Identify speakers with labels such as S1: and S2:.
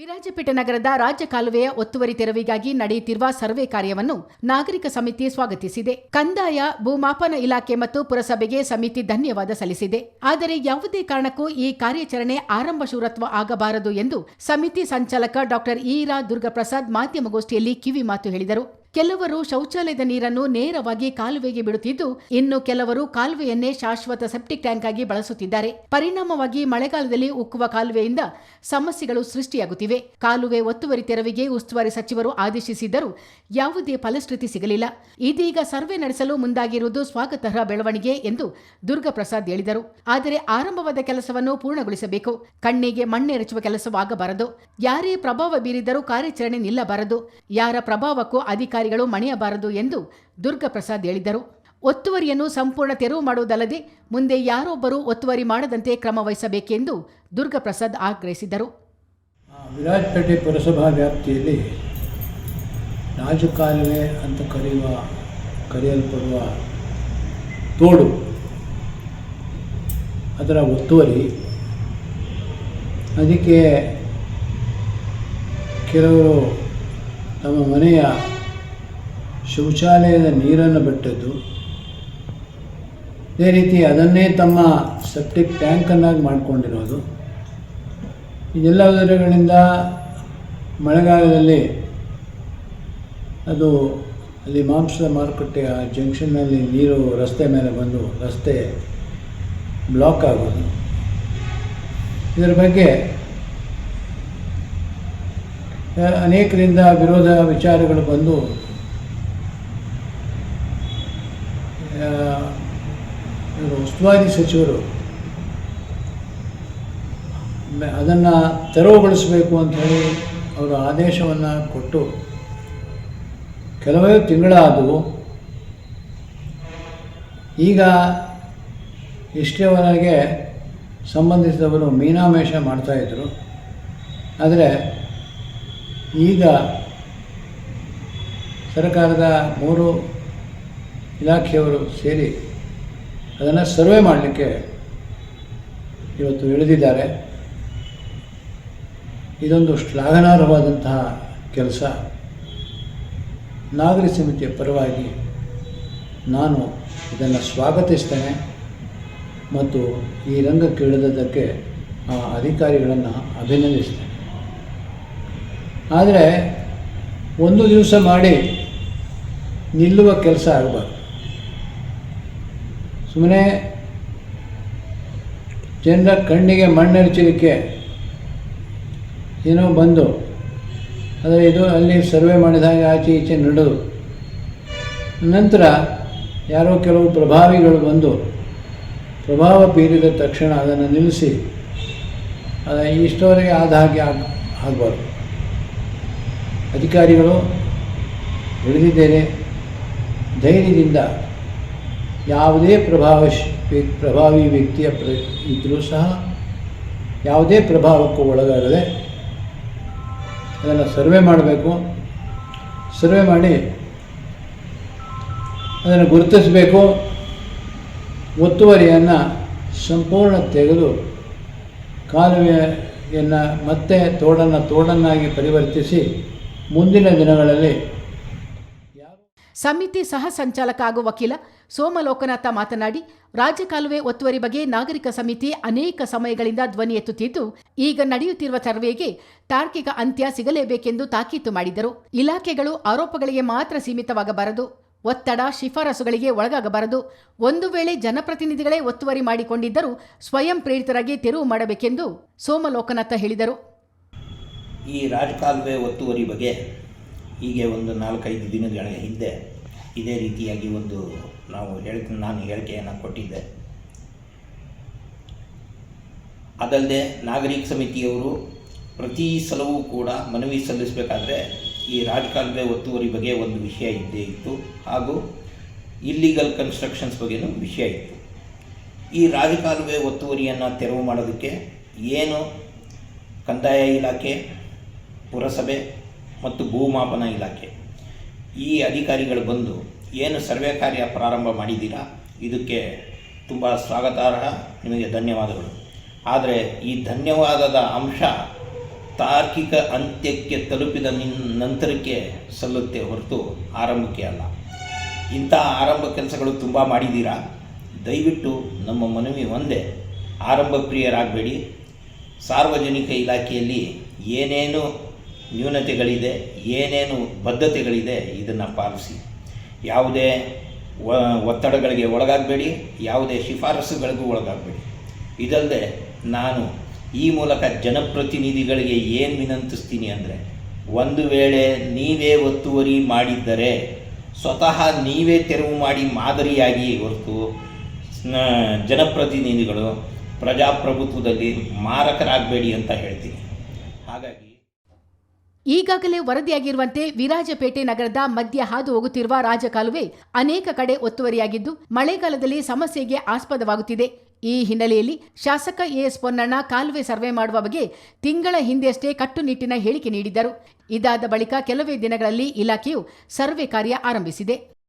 S1: ವಿರಾಜಪೇಟೆ ನಗರದ ರಾಜ್ಯ ಕಾಲುವೆಯ ಒತ್ತುವರಿ ತೆರವಿಗಾಗಿ ನಡೆಯುತ್ತಿರುವ ಸರ್ವೆ ಕಾರ್ಯವನ್ನು ನಾಗರಿಕ ಸಮಿತಿ ಸ್ವಾಗತಿಸಿದೆ. ಕಂದಾಯ, ಭೂಮಾಪನ ಇಲಾಖೆ ಮತ್ತು ಪುರಸಭೆಗೆ ಸಮಿತಿ ಧನ್ಯವಾದ ಸಲ್ಲಿಸಿದೆ. ಆದರೆ ಯಾವುದೇ ಕಾರಣಕ್ಕೂ ಈ ಕಾರ್ಯಾಚರಣೆ ಆರಂಭ ಶೂರತ್ವ ಆಗಬಾರದು ಎಂದು ಸಮಿತಿ ಸಂಚಾಲಕ ಡಾಕ್ಟರ್ ಈರಾ ದುರ್ಗಪ್ರಸಾದ್ ಮಾಧ್ಯಮಗೋಷ್ಠಿಯಲ್ಲಿ ಕಿವಿ ಮಾತು ಹೇಳಿದರು. ಕೆಲವರು ಶೌಚಾಲಯದ ನೀರನ್ನು ನೇರವಾಗಿ ಕಾಲುವೆಗೆ ಬಿಡುತ್ತಿದ್ದು, ಇನ್ನು ಕೆಲವರು ಕಾಲುವೆಯನ್ನೇ ಶಾಶ್ವತ ಸೆಪ್ಟಿಕ್ ಟ್ಯಾಂಕ್ ಆಗಿ ಬಳಸುತ್ತಿದ್ದಾರೆ. ಪರಿಣಾಮವಾಗಿ ಮಳೆಗಾಲದಲ್ಲಿ ಉಕ್ಕುವ ಕಾಲುವೆಯಿಂದ ಸಮಸ್ಯೆಗಳು ಸೃಷ್ಟಿಯಾಗುತ್ತಿವೆ. ಕಾಲುವೆ ಒತ್ತುವರಿ ತೆರವಿಗೆ ಉಸ್ತುವಾರಿ ಸಚಿವರು ಆದೇಶಿಸಿದ್ದರೂ ಯಾವುದೇ ಫಲಶ್ರುತಿ ಸಿಗಲಿಲ್ಲ. ಇದೀಗ ಸರ್ವೆ ನಡೆಸಲು ಮುಂದಾಗಿರುವುದು ಸ್ವಾಗತಾರ್ಹ ಬೆಳವಣಿಗೆ ಎಂದು ದುರ್ಗಾಪ್ರಸಾದ್ ಹೇಳಿದರು. ಆದರೆ ಆರಂಭವಾದ ಕೆಲಸವನ್ನು ಪೂರ್ಣಗೊಳಿಸಬೇಕು. ಕಣ್ಣಿಗೆ ಮಣ್ಣೆರಚುವ ಕೆಲಸವಾಗಬಾರದು. ಯಾರೇ ಪ್ರಭಾವ ಬೀರಿದರೂ ಕಾರ್ಯಾಚರಣೆ ನಿಲ್ಲಬಾರದು. ಯಾರ ಪ್ರಭಾವಕ್ಕೂ ಅಧಿಕಾರಿಗಳು ಮಣಿಯಬಾರದು ಎಂದು ದುರ್ಗಪ್ರಸಾದ್ ಹೇಳಿದರು. ಒತ್ತುವರಿಯನ್ನು ಸಂಪೂರ್ಣ ತೆರವು ಮಾಡುವುದಲ್ಲದೆ ಮುಂದೆ ಯಾರೊಬ್ಬರೂ ಒತ್ತುವರಿ ಮಾಡದಂತೆ ಕ್ರಮ ವಹಿಸಬೇಕೆಂದು ದುರ್ಗಪ್ರಸಾದ್ ಆಗ್ರಹಿಸಿದರು.
S2: ವಿರಾಜಪೇಟೆ ಪುರಸಭಾ ವ್ಯಾಪ್ತಿಯಲ್ಲಿ ರಾಜಕಾಲುವೆ ಅಂತ ಕರೆಯುವ, ಕರೆಯಲ್ಪಡುವ ತೋಡು, ಅದರ ಒತ್ತುವರಿ ಅದಕ್ಕೆ ಕೆಲವರು ತಮ್ಮ ಮನೆಯ ಶೌಚಾಲಯದ ನೀರನ್ನು ಬಿಟ್ಟದ್ದು. ಅದೇ ರೀತಿ ಅದನ್ನೇ ತಮ್ಮ ಸೆಪ್ಟಿಕ್ ಟ್ಯಾಂಕನ್ನಾಗಿ ಮಾಡಿಕೊಂಡಿರೋದು. ಇದೆಲ್ಲದರಗಳಿಂದ ಮಳೆಗಾಲದಲ್ಲಿ ಅದು ಅಲ್ಲಿ ಮಾಂಸದ ಮಾರುಕಟ್ಟೆಯ ಜಂಕ್ಷನ್ನಲ್ಲಿ ನೀರು ರಸ್ತೆ ಮೇಲೆ ಬಂದು ರಸ್ತೆ ಬ್ಲಾಕ್ ಆಗೋದು. ಇದರ ಬಗ್ಗೆ ಅನೇಕರಿಂದ ವಿರೋಧ ವಿಚಾರಗಳು ಬಂದು ಆ, ಇವರು ಉಸ್ತುವಾರಿ ಸಚಿವರು ಅದನ್ನು ತೆರವುಗೊಳಿಸಬೇಕು ಅಂತ ಹೇಳಿ ಅವರು ಆದೇಶವನ್ನು ಕೊಟ್ಟು ಕೆಲವೇ ತಿಂಗಳಾದವು ಈಗ ಇಷ್ಟೇವರೆಗೆ ಸಂಬಂಧಿಸಿದವರು ಮೀನಾಮೇಷ ಮಾಡ್ತಾಯಿದ್ರು ಆದರೆ ಈಗ ಸರ್ಕಾರದ ಮೂರು ಇಲಾಖೆಯವರು ಸೇರಿ ಅದನ್ನು ಸರ್ವೆ ಮಾಡಲಿಕ್ಕೆ ಇವತ್ತು ಇಳಿದಿದ್ದಾರೆ. ಇದೊಂದು ಶ್ಲಾಘನಾರ್ಹವಾದಂತಹ ಕೆಲಸ. ನಾಗರಿಕ ಸಮಿತಿಯ ಪರವಾಗಿ ನಾನು ಇದನ್ನು ಸ್ವಾಗತಿಸ್ತೇನೆ ಮತ್ತು ಈ ರಂಗಕ್ಕೆ ಇಳಿದದ್ದಕ್ಕೆ ಆ ಅಧಿಕಾರಿಗಳನ್ನು ಅಭಿನಂದಿಸ್ತೇನೆ. ಆದರೆ ಒಂದು ದಿವಸ ಮಾಡಿ ನಿಲ್ಲುವ ಕೆಲಸ ಆಗಬಾರ್ದು. ಸುಮ್ಮನೆ ಜನರ ಕಣ್ಣಿಗೆ ಮಣ್ಣೆರಚಲಿಕ್ಕೆ ಏನೋ ಬಂದು ಆದರೆ ಇದು ಅಲ್ಲಿ ಸರ್ವೆ ಮಾಡಿದ ಹಾಗೆ ಆಚೆ ಈಚೆ ನಡೆದು, ನಂತರ ಯಾರೋ ಕೆಲವು ಪ್ರಭಾವಿಗಳು ಬಂದು, ಪ್ರಭಾವ ಬೀರಿದ ತಕ್ಷಣ ಅದನ್ನು ನಿಲ್ಲಿಸಿ, ಅದು ಇಷ್ಟವರೆಗೆ ಆದ ಹಾಗೆ ಆಗ, ಆಗಬಾರ್ದು. ಅಧಿಕಾರಿಗಳು ಹಿಡಿದಿದ್ದೇನೆ ಧೈರ್ಯದಿಂದ ಯಾವುದೇ ಪ್ರಭಾವ ಪ್ರಭಾವಿ ವ್ಯಕ್ತಿಯ ಪ್ರ ಇದ್ದರೂ ಸಹ ಯಾವುದೇ ಪ್ರಭಾವಕ್ಕೂ ಒಳಗಾಗದೆ ಅದನ್ನು ಸರ್ವೆ ಮಾಡಬೇಕು. ಸರ್ವೆ ಮಾಡಿ ಅದನ್ನು ಗುರುತಿಸಬೇಕು. ಒತ್ತುವರಿಯನ್ನು ಸಂಪೂರ್ಣ ತೆಗೆದು ಕಾಲುವೆಯನ್ನು ಮತ್ತೆ ತೋಡನ್ನು, ತೋಡನ್ನಾಗಿ ಪರಿವರ್ತಿಸಿ ಮುಂದಿನ ದಿನಗಳಲ್ಲಿ
S1: ಸಮಿತಿ ಸಹ ಸಂಚಾಲಕ ಹಾಗೂ ವಕೀಲ ಸೋಮಲೋಕನಾಥ ಮಾತನಾಡಿ ರಾಜಕಾಲುವೆ ಒತ್ತುವರಿ ಬಗ್ಗೆ ನಾಗರಿಕ ಸಮಿತಿ ಅನೇಕ ಸಮಯಗಳಿಂದ ಧ್ವನಿ ಎತ್ತುತ್ತಿದ್ದು, ಈಗ ನಡೆಯುತ್ತಿರುವ ಸರ್ವೆಗೆ ತಾರ್ಕಿಕ ಅಂತ್ಯ ಸಿಗಲೇಬೇಕೆಂದು ತಾಕೀತು ಮಾಡಿದರು. ಇಲಾಖೆಗಳು ಆರೋಪಗಳಿಗೆ ಮಾತ್ರ ಸೀಮಿತವಾಗಬಾರದು. ಒತ್ತಡ, ಶಿಫಾರಸುಗಳಿಗೆ ಒಳಗಾಗಬಾರದು. ಒಂದು ವೇಳೆ ಜನಪ್ರತಿನಿಧಿಗಳೇ ಒತ್ತುವರಿ ಮಾಡಿಕೊಂಡಿದ್ದರೂ ಸ್ವಯಂ ಪ್ರೇರಿತರಾಗಿ ತೆರವು ಮಾಡಬೇಕೆಂದು ಸೋಮಲೋಕನಾಥ ಹೇಳಿದರು.
S3: ಈ ರಾಜಕಾಲುವೆ ಒತ್ತುವರಿ ಬಗ್ಗೆ ಹೀಗೆ ಒಂದು ನಾಲ್ಕೈದು ದಿನಗಳ ಹಿಂದೆ ಇದೇ ರೀತಿಯಾಗಿ ಒಂದು ನಾವು ಹೇಳಿ, ನಾನು ಹೇಳಿಕೆಯನ್ನು ಕೊಟ್ಟಿದ್ದೆ. ಅದಲ್ಲದೆ ನಾಗರಿಕ ಸಮಿತಿಯವರು ಪ್ರತಿ ಸಲವೂ ಕೂಡ ಮನವಿ ಸಲ್ಲಿಸಬೇಕಾದ್ರೆ ಈ ರಾಜಕಾಲುವೆ ಒತ್ತುವರಿ ಬಗ್ಗೆ ಒಂದು ವಿಷಯ ಇದ್ದೇ ಇತ್ತು ಹಾಗೂ ಇಲ್ಲಿಗಲ್ ಕನ್ಸ್ಟ್ರಕ್ಷನ್ಸ್ ಬಗ್ಗೆನೂ ವಿಷಯ ಇತ್ತು. ಈ ರಾಜಕಾಲುವೆ ಒತ್ತುವರಿಯನ್ನು ತೆರವು ಮಾಡೋದಕ್ಕೆ ಏನು ಕಂದಾಯ ಇಲಾಖೆ, ಪುರಸಭೆ ಮತ್ತು ಭೂಮಾಪನ ಇಲಾಖೆ ಈ ಅಧಿಕಾರಿಗಳು ಬಂದು, ಏನು ಸರ್ವೆ ಕಾರ್ಯ ಪ್ರಾರಂಭ ಮಾಡಿದ್ದೀರಾ? ಇದಕ್ಕೆ ತುಂಬ ಸ್ವಾಗತಾರ್ಹ, ನಿಮಗೆ ಧನ್ಯವಾದಗಳು. ಆದರೆ ಈ ಧನ್ಯವಾದದ ಅಂಶ ತಾರ್ಕಿಕ ಅಂತ್ಯಕ್ಕೆ ತಲುಪಿದ ನಿನ್- ನಂತರಕ್ಕೆ ಸಲ್ಲುತ್ತೆ ಹೊರತು ಆರಂಭಕ್ಕೆ ಅಲ್ಲ. ಇಂಥ ಆರಂಭ ಕೆಲಸಗಳು ತುಂಬ ಮಾಡಿದ್ದೀರಾ? ದಯವಿಟ್ಟು ನಮ್ಮ ಮನವಿ ಒಂದೇ. ಆರಂಭ ಪ್ರಿಯರಾಗಬೇಡಿ ಸಾರ್ವಜನಿಕ ಇಲಾಖೆಯಲ್ಲಿ ಏನೇನು ನ್ಯೂನತೆಗಳಿದೆ, ಏನೇನು ಬದ್ಧತೆಗಳಿದೆ ಇದನ್ನು ಪಾಲಿಸಿ. ಯಾವುದೇ ಒತ್ತಡಗಳಿಗೆ ಒಳಗಾಗಬೇಡಿ, ಯಾವುದೇ ಶಿಫಾರಸುಗಳಿಗೂ ಒಳಗಾಗಬೇಡಿ. ಇದಲ್ಲದೆ ನಾನು ಈ ಮೂಲಕ ಜನಪ್ರತಿನಿಧಿಗಳಿಗೆ ಏನು ವಿನಂತಿಸ್ತೀನಿ ಅಂದರೆ, ಒಂದು ವೇಳೆ ನೀವೇ ಒತ್ತುವರಿ ಮಾಡಿದ್ದರೆ, ಸ್ವತಃ ನೀವೇ ತೆರವು ಮಾಡಿ ಮಾದರಿಯಾಗಿ ಹೊರತು ಜನಪ್ರತಿನಿಧಿಗಳು ಪ್ರಜಾಪ್ರಭುತ್ವದಲ್ಲಿ ಮಾರಕರಾಗಬೇಡಿ ಅಂತ ಹೇಳ್ತೀನಿ. ಹಾಗಾಗಿ
S1: ಈಗಾಗಲೇ ವರದಿಯಾಗಿರುವಂತೆ ವಿರಾಜಪೇಟೆ ನಗರದ ಮಧ್ಯ ಹಾದು ಹೋಗುತ್ತಿರುವ ರಾಜಕಾಲುವೆ ಅನೇಕ ಕಡೆ ಒತ್ತುವರಿಯಾಗಿದ್ದು, ಮಳೆಗಾಲದಲ್ಲಿ ಸಮಸ್ಯೆಗೆ ಆಸ್ಪದವಾಗುತ್ತಿದೆ. ಈ ಹಿನ್ನೆಲೆಯಲ್ಲಿ ಶಾಸಕ ಎಎಸ್ ಪೊನ್ನಣ್ಣ ಕಾಲುವೆ ಸರ್ವೆ ಮಾಡುವ ಬಗ್ಗೆ ತಿಂಗಳ ಹಿಂದೆಯಷ್ಟೇ ಕಟ್ಟುನಿಟ್ಟಿನ ಹೇಳಿಕೆ ನೀಡಿದ್ದರು. ಇದಾದ ಬಳಿಕ ಕೆಲವೇ ದಿನಗಳಲ್ಲಿ ಇಲಾಖೆಯು ಸರ್ವೆ ಕಾರ್ಯ ಆರಂಭಿಸಿದೆ.